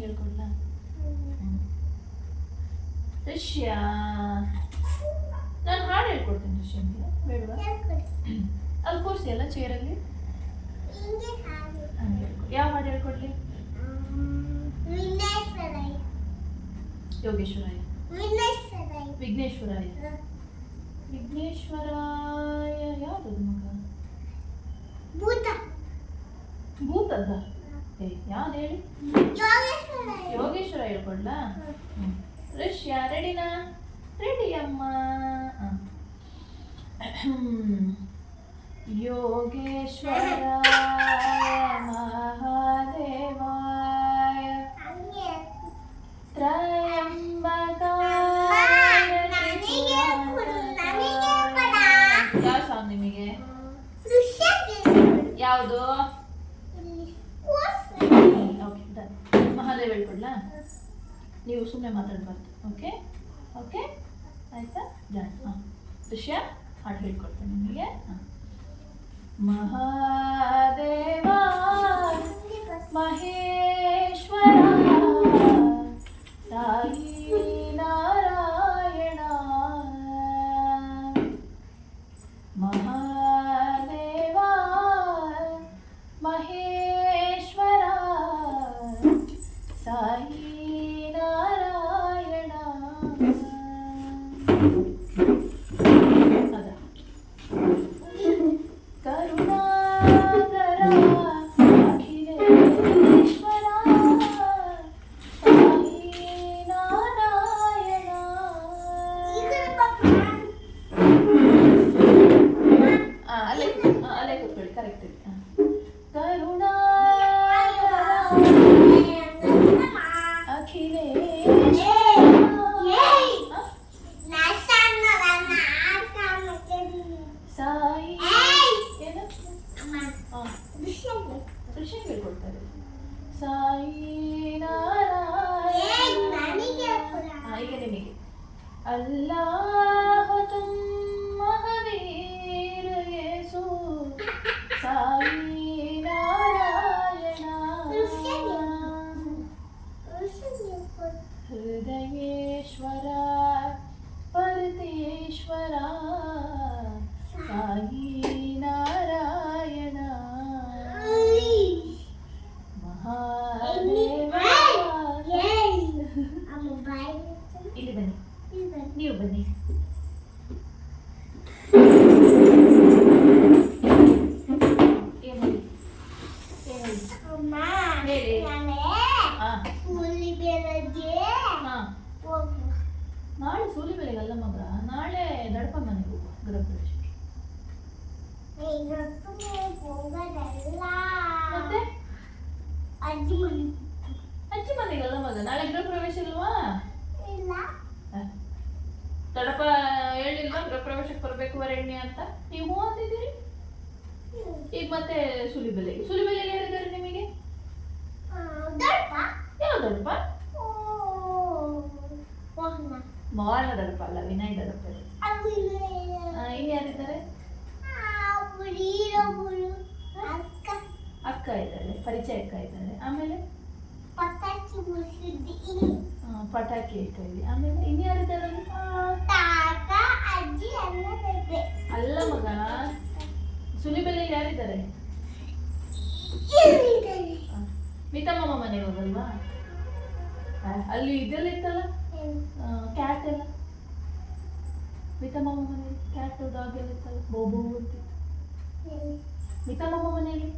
ರಿಷ್ಯಂಗೆ ಋಷ್ಯ ನಾನು ಹಾಡು ಹೇಳ್ಕೊಡ್ತೀನಿ ರಿಷ್ಯಂಗೆ ಬೇಡವಾ? ಅಲ್ಲಿ ಕೂರಿಸಿ ಅಲ್ಲ ಚೇರಲ್ಲಿ? ಯಾವ ಹಾಡು ಹೇಳ್ಕೊಡ್ಲಿ? ಯೋಗೇಶ್ವರಾಯ ವಿಘ್ನೇಶ್ವರಾಯ ವಿಘ್ನೇಶ್ವರಾಯ ಯಾವ್ದದು ಮಗ? ಭೂತದ ಏ ಯಾವ್ದು ಹೇಳಿ? ಯೋಗೇಶ್ವರ. ಹೇಳ್ಕೊಡ್ಲಾ? ಹ್ಮ್. ರಿಷ್ಯಾ ರೆಡಿನಾ? ರೆಡಿ ಅಮ್ಮ ಯೋಗೇಶ್ವರ ಮಹಾದೇವಾಯ. ತ್ರಯಂಬಕಾಯ ಯಾವ ಸಾಂಗ್ ನಿಮಗೆ? ಯಾವುದು? ಮಹಾದೇವ್ ಹೇಳ್ಕೊಡ್ಲಾ ನೀವು ಸುಮ್ಮನೆ ಮಾತಾಡಬಾರ್ದು ಓಕೆ ಓಕೆ ಆಯ್ತಾ ಡನ್ ಹಾಂ ದೃಶ್ಯ ಹಾಡು ಹೇಳ್ಕೊಡ್ತೇನೆ ನಿಮಗೆ ಹಾಂ ಮಹಾದೇವ ಮಹೇಶ್ವರ ಕೃಷ್ಣ ಹೇಳ್ಕೊಡ್ತಾರೆ ಸಾಯಿ ನಾರಾಯಣ ಆ, ಈಗ ನಿಮಗೆ ಅಲ್ಲಾಹ ತುಮ್ ಮಹಾವೀರ ಯೇಸು ಸಾಯಿ ನಾರಾಯಣ ಹೃದಯೇಶ್ವರ ಪರತೇಶ್ವರ ಇಲ್ಲಿ ಬನ್ನಿ. ನೀವು ಬನ್ನಿ. ದಡಪ ಹೇಳಿಲ್ವಾ? ಗೃಹಪ್ರವೇಶಕ್ಕೆ ಬರಬೇಕು ವರೆಣ್ಣೆ ಅಂತ? ನೀವು ಅಂತಿದ್ದೀರಿ? ಈಗ ಮತ್ತೆ ಸುಲಿಬೆಲೆ. ಸುಲಿಬೆಲೆ ಹೇಳಿದ್ದಾರೆ ನಿಮಗೆ? ಯಾವ ದಡಪ ಅಲ್ಲ ವಿನಯ್ ದಡಪ ಇಲ್ಲಿ ಯಾರಿದ್ದಾರೆ? ಅಕ್ಕ. ಅಕ್ಕ ಇದ್ದಾಳೆ ಪರಿಚಯ ಅಕ್ಕ ಇದ್ದಾರೆ. ಆಮೇಲೆ ಪಟಾಕಿ ಮುಸುದಿ ಇಲ್ಲಿ ಆ, ಪಟಾಕಿ ಕೈಲಿ ಆಮೇಲೆ ಇನ್ನು ಯಾರಿದ್ದಾರೆ ಅಲ್ಲಿ? ತಾತ ಅಜ್ಜಿ ಎಲ್ಲ ಬರ್ತದೆ ಅಲ್ಲ ಮಗ ಸುಲಿಬೆಲೆಗೆ ಯಾರಿದ್ದಾರೆ? ಮಿತಮ್ಮ ಮಿತಮ್ಮಮ್ಮ ಮನೆಗೆ ಹೋಗಲ್ವಾ ಅಲ್ಲಿ ಇದೆಲ್ಲ ಇತ್ತಲ್ಲ? ಕ್ಯಾಟ್ ಎಲ್ಲ? ಮಿತಮ್ಮಮ್ಮ ಮನೆಯಲ್ಲಿ ಕ್ಯಾಟ್ ಡಾಗ್ ಎಲ್ಲ ಇತ್ತಲ್ಲ? ಬೋಬೋ ಅಂತಿತ್ತು ಮಿತಮ್ಮಮ್ಮ ಮನೆಯಲ್ಲಿ?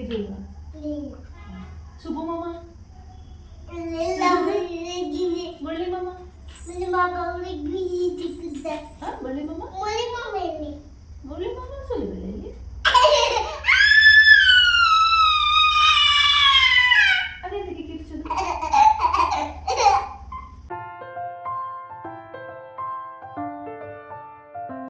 ಇರ್ಲಿಲ್ಲ ಆ, ಮುಳ್ಳಿ ಮಮ್ಮ ಮುಳ್ಳಿ ಮಮ್ಮ ಸುಲಿಬೆಲೆಯಲ್ಲಿ